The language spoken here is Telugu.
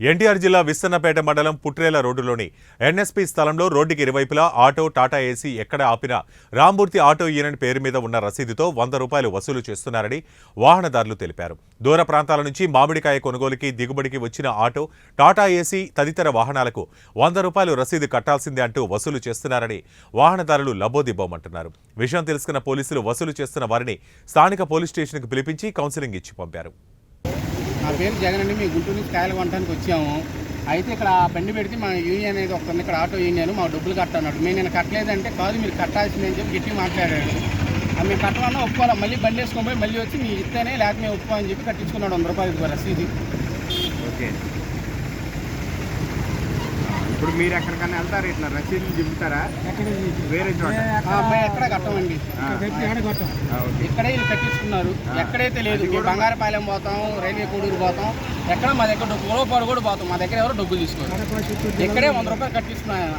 ఎన్టీఆర్ జిల్లా విస్తన్నపేట మండలం పుట్రేల రోడ్డులోని ఎన్ఎస్పీ స్థలంలో రోడ్డుకి ఇరువైపులా ఆటో టాటా ఏసీ ఎక్కడ ఆపినా రామ్మూర్తి ఆటో యూనియన్ పేరు మీద ఉన్న రసీదుతో వంద రూపాయలు వసూలు చేస్తున్నారని వాహనదారులు తెలిపారు. దూర ప్రాంతాల నుంచి మామిడికాయ కొనుగోలుకి దిగుబడికి వచ్చిన ఆటో టాటా ఏసీ తదితర వాహనాలకు వంద రూపాయలు రసీదు కట్టాల్సిందే అంటూ వసూలు చేస్తున్నారని వాహనదారులు లబోదిబ్బోమంటున్నారు. విషయం తెలుసుకున్న పోలీసులు వసూలు చేస్తున్న వారిని స్థానిక పోలీస్ స్టేషన్కు పిలిపించి కౌన్సిలింగ్ ఇచ్చి పంపారు. నా పేరు జగన్ అండి. మీ గుంటూరు నుంచి కాయలు కొనడానికి వచ్చాము. అయితే ఇక్కడ బండి పెడితే మా యూనియన్ అనేది ఒకటి ఇక్కడ ఆటో యూనియన్ మా డబ్బులు కట్టన్నాడు మేము నేను కట్టలేదంటే కాదు మీరు కట్టాల్సిందని చెప్పి గట్టి మాట్లాడాడు. అది మేము కట్టమన్నా ఒప్పుకోవాలి? మళ్ళీ బండి వేసుకొని పోయి మళ్ళీ వచ్చి మీ ఇస్తేనే లేకపోతే మేము ఒప్పుకోవాలని చెప్పి కట్టించుకున్నాడు వంద రూపాయలు ఇదిగో రసీదు ఓకే ఇప్పుడు మీరు ఎక్కడికన్నా వెళ్తారు? ఇట్లా రసీదులు దింపుతారా? వేరే చోట. ఎక్కడ కట్టమండి. ఇక్కడే వీళ్ళు కట్టించుకున్నారు. ఎక్కడైతే లేదు. బంగారపాలెం పోతాం రైల్వే కోడూరు పోతాం. ఎక్కడ మా దగ్గర డబ్బు కూడా పోతాం. మా దగ్గర ఎవరు డబ్బులు తీసుకోరు. ఇక్కడే వంద రూపాయలు కట్టించుకున్నాను ఆయన